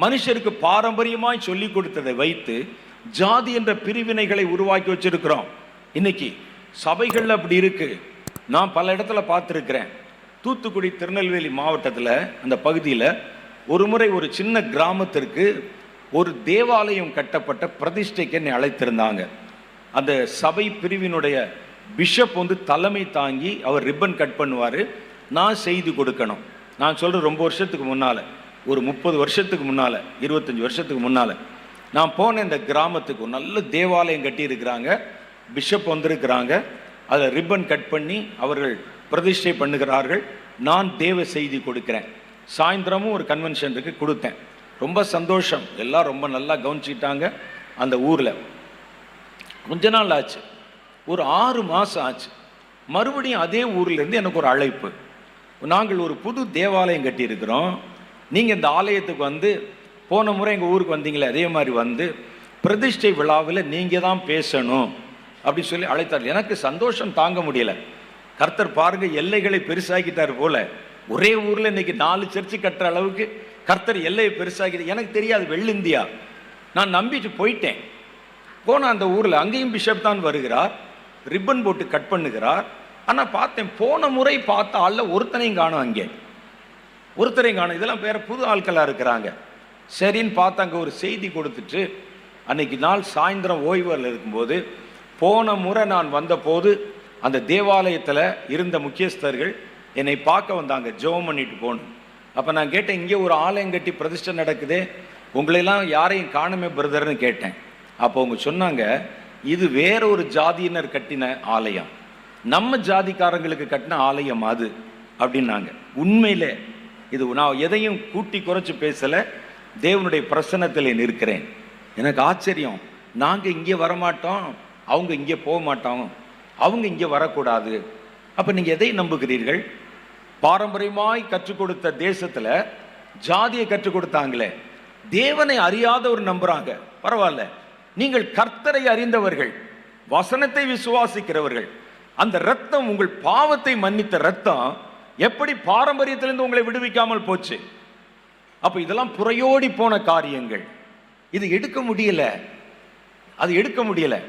மனுஷருக்கு பாரம்பரியமாய் சொல்லி கொடுத்ததை வைத்து ஜாதி என்ற பிரிவினைகளை உருவாக்கி வச்சிருக்கிறோம். இன்னைக்கு சபைகள் அப்படி இருக்கு. நான் பல இடத்துல பார்த்துருக்கிறேன். தூத்துக்குடி திருநெல்வேலி மாவட்டத்தில் அந்த பகுதியில் ஒரு முறை ஒரு சின்ன கிராமத்திற்கு ஒரு தேவாலயம் கட்டப்பட்ட பிரதிஷ்டைக்கு என்னை அழைத்திருந்தாங்க. அந்த சபை பிரிவினுடைய பிஷப் வந்து தலைமை தாங்கி அவர் ரிப்பன் கட் பண்ணுவார். நான் செய்து கொடுக்கணும். நான் சொல்கிறேன் ரொம்ப வருஷத்துக்கு முன்னால். ஒரு முப்பது வருஷத்துக்கு முன்னால் இருபத்தஞ்சி வருஷத்துக்கு முன்னால் நான் போன இந்த கிராமத்துக்கு ஒரு நல்ல தேவாலயம் கட்டியிருக்கிறாங்க. பிஷப் வந்திருக்கிறாங்க. அதில் ரிப்பன் கட் பண்ணி அவர்கள் பிரதிஷ்டை பண்ணுகிறார்கள். நான் தேவ செய்தி கொடுக்குறேன். சாயந்தரமும் ஒரு கன்வென்ஷனுக்கு கொடுத்தேன். ரொம்ப சந்தோஷம். எல்லாம் ரொம்ப நல்லா கவனிச்சிட்டாங்க அந்த ஊரில். கொஞ்ச நாள் ஆச்சு. ஒரு ஆறு மாதம் ஆச்சு. மறுபடியும் அதே ஊர்லேருந்து எனக்கு ஒரு அழைப்பு. நாங்கள் ஒரு புது தேவாலயம் கட்டியிருக்கிறோம். நீங்கள் இந்த ஆலயத்துக்கு வந்து போன முறை எங்கள் ஊருக்கு வந்தீங்களே அதே மாதிரி வந்து பிரதிஷ்டை விழாவில் நீங்கள் தான் பேசணும் அப்படி சொல்லி அழைத்தார் எனக்கு சந்தோஷம் தாங்க முடியல. கர்த்தர் பாருங்க எல்லைகளை பெருசாக்கிட்டார் போல. ஒரே ஊரில் இன்னைக்கு நாலு சர்ச்சு கட்டுற அளவுக்கு கர்த்தர் எல்லையை பெருசாக்கி எனக்கு தெரியாது வெள்ளிந்தியா நான் நம்பிட்டு போயிட்டேன். போன அந்த ஊரில் அங்கேயும் பிஷப் தான் வருகிறார். ரிப்பன் போட்டு கட் பண்ணுகிறார். ஆனால் பார்த்தேன் போன முறை பார்த்த ஆளில் ஒருத்தனையும் காணும் அங்கே. ஒருத்தரையும் காணும். இதெல்லாம் வேற புது ஆட்களாக இருக்கிறாங்க. சரின்னு பார்த்து அங்கே ஒரு செய்தி கொடுத்துட்டு அன்னைக்கு நாள் சாயந்தரம் ஓய்வில் இருக்கும்போது போன முறை நான் வந்தபோது அந்த தேவாலயத்தில் இருந்த முக்கியஸ்தர்கள் என்னை பார்க்க வந்தாங்க. ஜெபம் பண்ணிட்டு போகணும். அப்போ நான் கேட்டேன் இங்கே ஒரு ஆலயம் கட்டி பிரதிஷ்டை நடக்குதே. உங்களையெல்லாம் யாரையும் காணுமே பிரதர்னு கேட்டேன். அப்போ அவங்க சொன்னாங்க இது வேற ஒரு ஜாதியினர் கட்டின ஆலயம். நம்ம ஜாதிக்காரங்களுக்கு கட்டின ஆலயம் அது. அப்படின்னாங்க. உண்மையிலே இது நான் எதையும் கூட்டி குறைச்சி பேசலை. தேவனுடைய பிரசன்னத்தில் நிற்கிறேன். எனக்கு ஆச்சரியம். நாங்கள் இங்கே வரமாட்டோம். அவங்க இங்கே போக மாட்டோம் அவங்க இங்கே வரக்கூடாது. அப்போ நீங்கள் எதை நம்புகிறீர்கள்? பாரம்பரியமாய் கற்றுக் கொடுத்த தேசத்தில் ஜாதியை கற்றுக் கொடுத்தாங்களே. தேவனை அறியாதவர் நம்புகிறாங்க பரவாயில்ல. நீங்கள் கர்த்தரை அறிந்தவர்கள் வசனத்தை விசுவாசிக்கிறவர்கள். அந்த ரத்தம் உங்கள் பாவத்தை மன்னித்த ரத்தம் எப்படி பாரம்பரியத்திலிருந்து உங்களை விடுவிக்காமல் போச்சு? அப்போ இதெல்லாம் புறையோடி போன காரியங்கள். இது எடுக்க முடியல. அது எடுக்க முடியல.